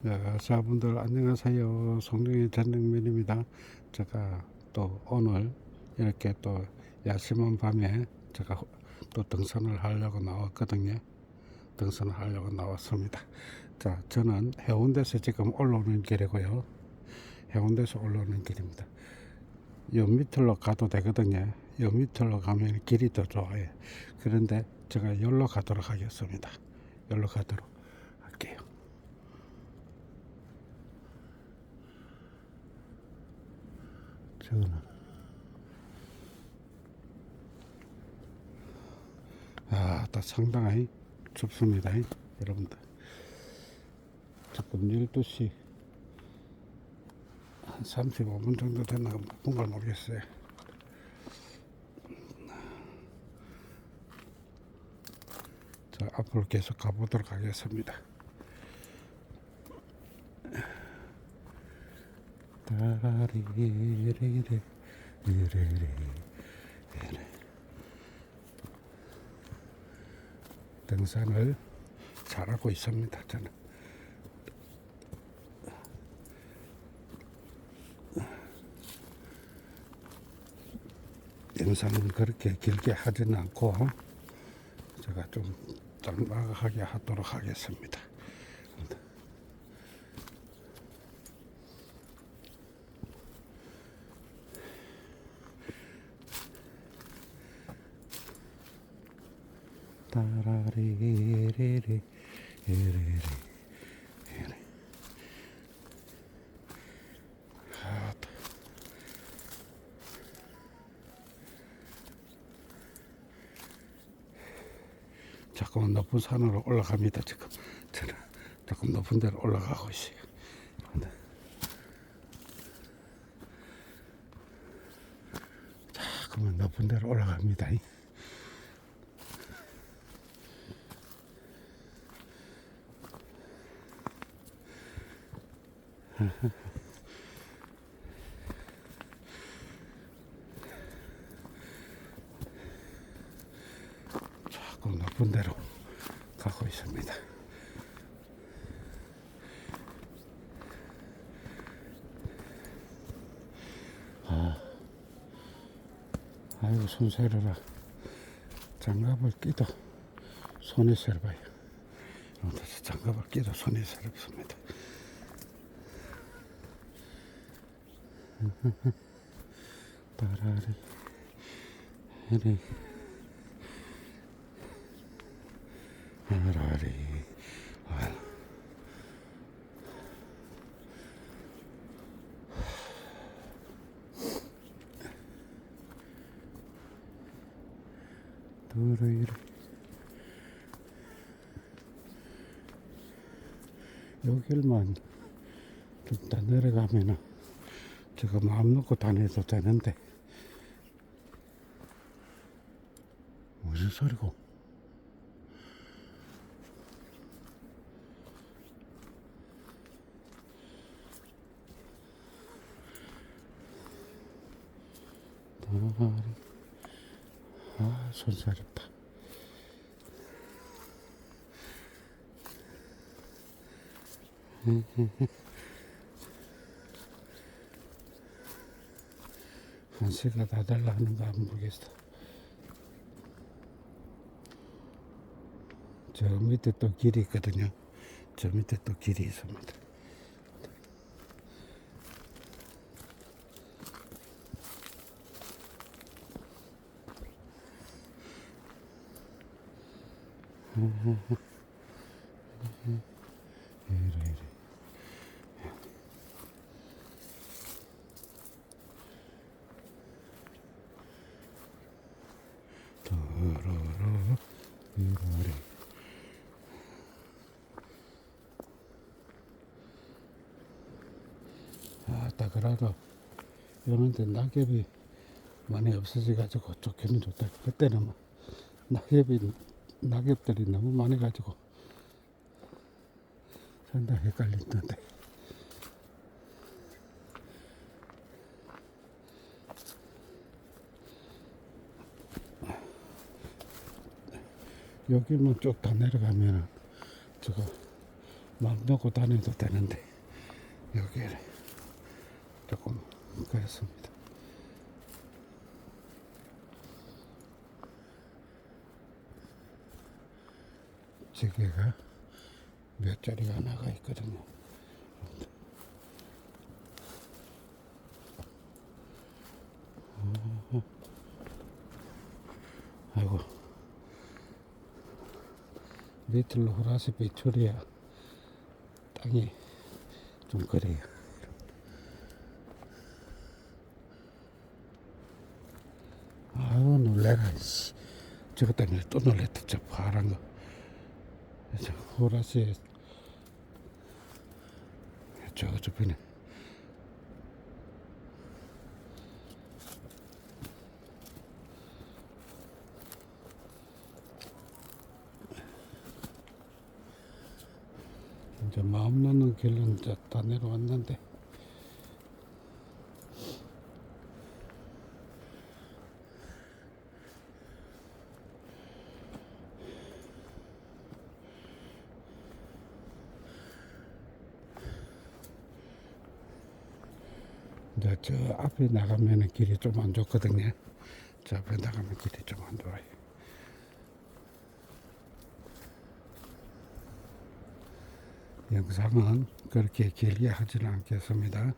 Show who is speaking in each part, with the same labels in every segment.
Speaker 1: 네, 자분들 안녕하세요. 송정의 전능면입니다. 제가 또 오늘 이렇게 또 야심한 밤에 제가 또 등산을 하려고 나왔거든요. 등산을 하려고 나왔습니다. 자, 저는 해운대에서 지금 올라오는 길이고요. 해운대에서 올라오는 길입니다. 요 밑으로 가도 되거든요. 요 밑으로 가면 길이 더 좋아요. 그런데 제가 여기로 가도록 하겠습니다. 여기로 가도록 할게요. 저는 아, 다 상당히 춥습니다. 여러분들. 지금 12시 한 35분 정도 됐나 바쁜 걸 모르겠어요. 자, 앞으로 계속 가보도록 하겠습니다. 라리리리리 리리리 등산을 잘하고 있습니다. 저는 영상은 그렇게 길게 하지는 않고 제가 좀 짤막하게 하도록 하겠습니다. 따 라리리리 리리리 아, 자꾸만 높은 산으로 올라갑니다. 지금 저는 조금 높은 데로 올라가고 있어요. 네. 자꾸만 높은 데로 올라갑니다. 자꾸 높은 데로 가고 있습니다. 아, 아이고 손세려라. 장갑을 끼도 세려봐요. 이렇게 장갑을 끼도 손이 세렵습니다. 따라리, 해리. 아라리 아. 두루이리 여길만 좀더 내려가면은 제가 마음 놓고 다녀도 되는데. 무슨 소리고? 나가리. 아 손사렵다 한시가 다 달라 하는가 안 모르겠어. 저 밑에 또 길이 있거든요. 저 밑에 또 길이 있습니다. 이래 이래 도로로 이래 아따 그래도 이런데 낙엽이 많이 없어져 가지고 좋기는 좋다. 그때는 뭐 낙엽이 낙엽들이 너무 많이 가지고 상당히 헷갈렸는데. 여기만 쭉 다 내려가면 저거 마음 놓고 다녀도 되는데 여기에 조금 그렇습니다. 지게가 몇 자리가 나가 있거든요. 아이고 리틀 호라스 비토리아 땅이 좀 그래요. 놀래라 씨. 저것 때문에 또 놀랬다 저 파란 거. 저 호라스의 저거 저번에. 이제 마음 놓는 길은 이제 다 내려왔는데 이제 저 앞에 나가면 길이 좀 안 좋거든요. 저 앞에 나가면 길이 좀 안 좋아요. 영상은 그렇게 길게 하지는 않겠습니다.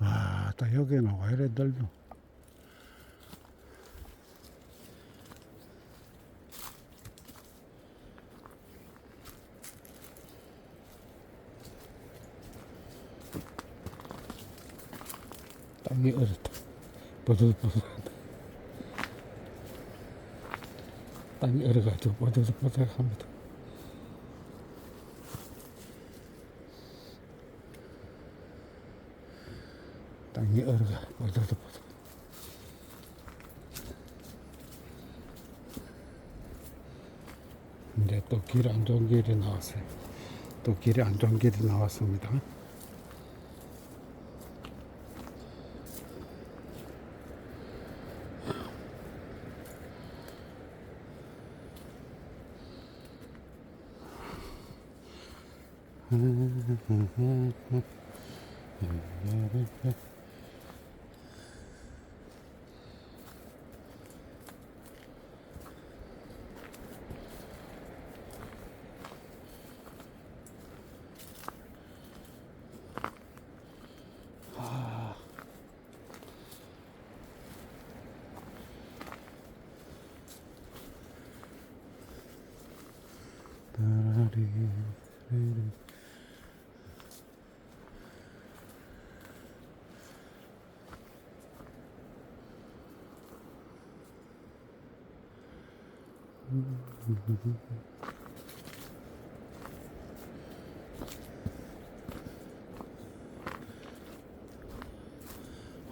Speaker 1: 아, 딱 여기는 왜 이래 넓노? 땅이 얼었다. 버들버들한다. 땅이 얼어가지고 버들버들합니다. 땅이 얼어가 버들버들. 이제 또 길안 좋은 길이 나왔어요. 또 길이 안 좋은 길이 나왔습니다. Mm-hmm.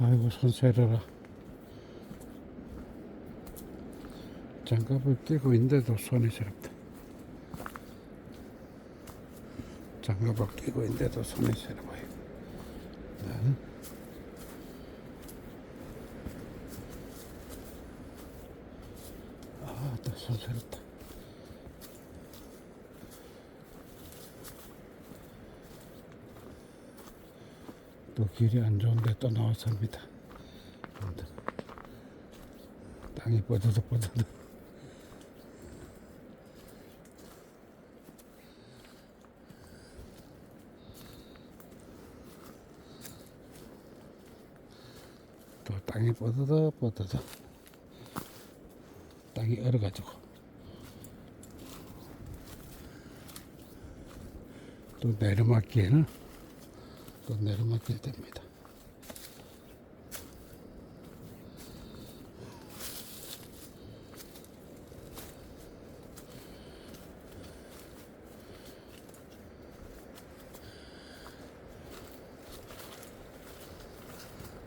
Speaker 1: 아이고 손 세려라 장갑을 끼고 있는데도 손이 시렵다 장갑을 끼고 있는데도 손이 시려워요 네. 아딱 손 시렵다. 또 길이 안 좋은데 또 나왔습니다. 땅이 뻗어도 뻗어도 또 땅이 뻗어도 뻗어도 땅이 얼어가지고 또 내리막길 또 내리막길 됩니다.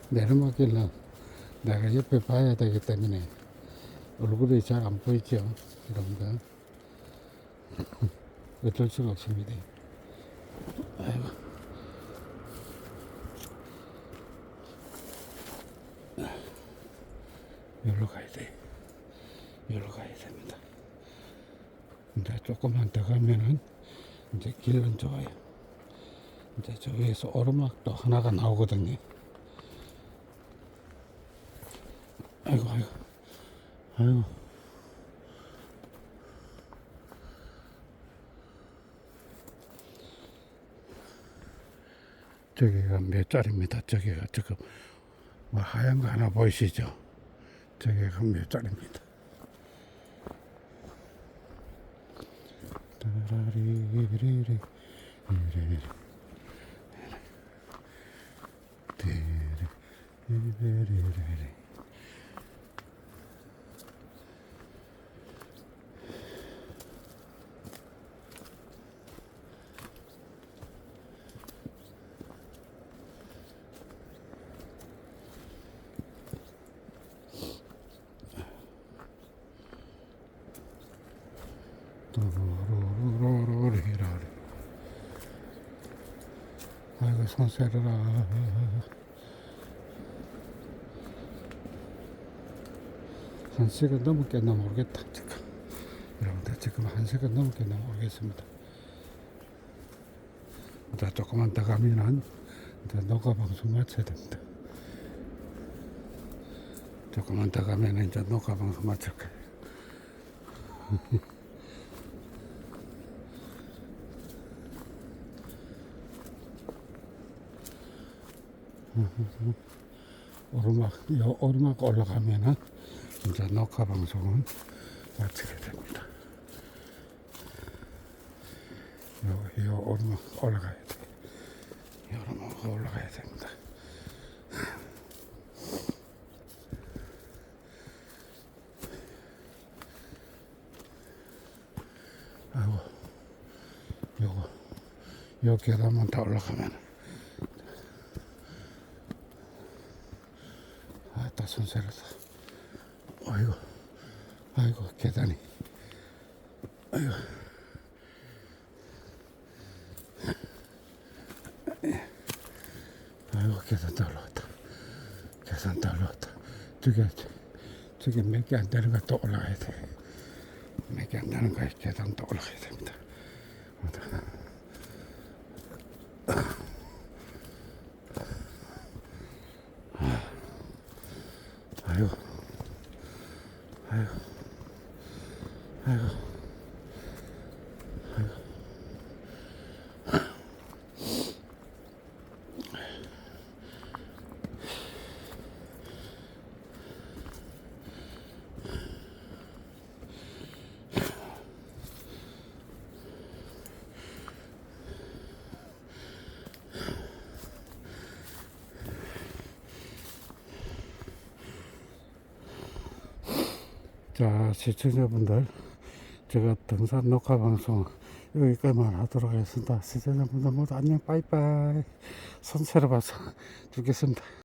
Speaker 1: 내리막길은 내가 옆에 봐야 되기 때문에 얼굴이 잘 안 보이죠? 여러분들 어쩔 수가 없습니다. 아이고. 여기로 가야 돼. 여기로 가야 됩니다. 이제 조금만 더 가면은 이제 길은 좋아요. 이제 저 위에서 오르막도 하나가 나오거든요. 아이고 아이고 아이고 저기가 몇 짜리입니다. 저기가 지금 뭐 하얀 거 하나 보이시죠? 저기가 몇 짜리입니다. 따라리리리 리리리 리리리 리리 또로로로로리라리 아이고 손세르라 한 시간 넘었겠나 모르겠다 지금 여러분들 지금 한 시간 넘었겠나 모르겠습니다 자 조금만 더 가면은 이제 녹화 방송 마쳐야 됩니다 조금만 더 가면은 이제 녹화 방송 마칠 거예요 오르막, 요 오르막 올라가면은 이제 녹화 방송은 마치게 됩니다. 요, 요 오르막 올라가야 돼. 요 오르막 올라가야 됩니다. 아이고, 요거, 요 계단만 다 올라가면 아 따 손세라다 아이고 아이고 계단이 아이고 아이고 계단 다올라왔다 계단 다 올라왔다 저게 저게 몇 개 안 되는 거 또 올라가야 돼몇 개 안 되는 거에 계단 또 올라가야 됩니다 아이고 아이고 아이고 자, 시청자분들, 제가 등산 녹화 방송 여기까지만 하도록 하겠습니다. 시청자분들 모두 안녕, 빠이빠이. 손 세러 봐서 죽겠습니다.